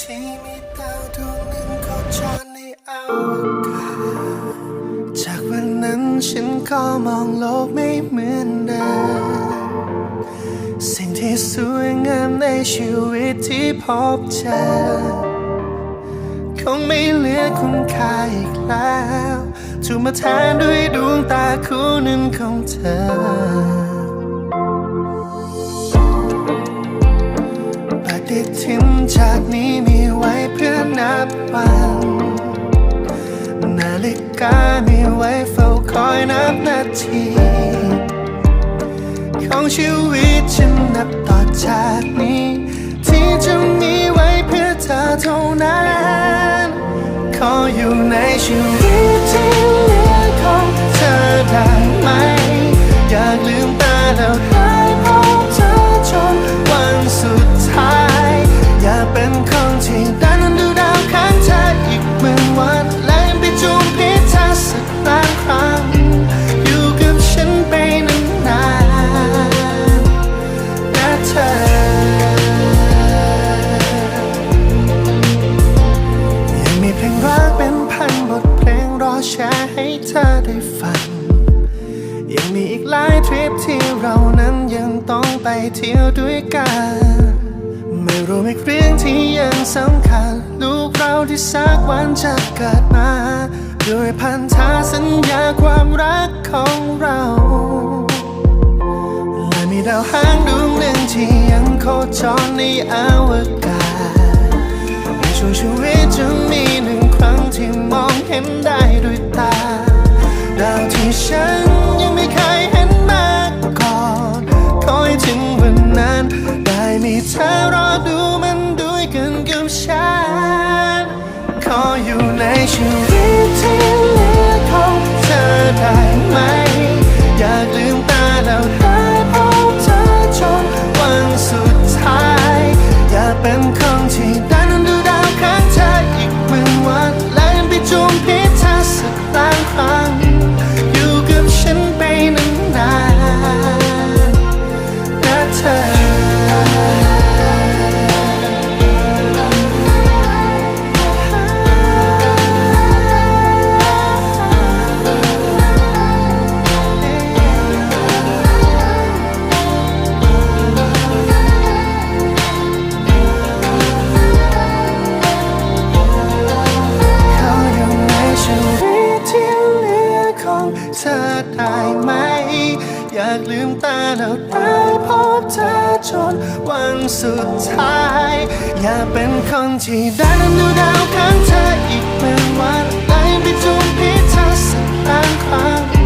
ที่มีดาวดวงหนึ่งโคจรในอวกาศจากวันนั้นฉันก็มองโลกไม่เหมือนเดิมสิ่งที่สวยงามในชีวิตที่พบเจอคงไม่เหลือคุณค่าอีกแล้วถูกมาแทนด้วยดวงตาคู่หนึ่งของเธอปฏิทินจากนี้ กามีไว้เฝ้าคอยนับนาที ของชีวิตฉันนับต่อจากนี้ ที่จะมีไว้เพื่อเธอเท่านั้น ขออยู่ในชีวิต หลายทริปที่เรานั้นยังต้องไปเที่ยวด้วยกัน ไม่รู้อีกเรื่องที่ยังสำคัญ ลูกเราที่สักวันจะเกิดมา ด้วยพันธาสัญญาความรักของเราและมีดาวหางดวงหนึ่งที่ยังโคจรในอวกาศในช่วงชีวิตจะมีหนึ่งครั้งที่มองเห็นได้ด้วยตา ดาวที่ฉัน ในชีวิตที่เหลือของเธอได้ไหม องเธอได้ไหม อยากลืมตาแล้วได้พบเธอจนวันสุดท้าย อยากเป็นคนที่ได้นั้นดูดาวข้างเธออีกเป็นวันไล่ไปจูบพิเธอสักล้านครั้ง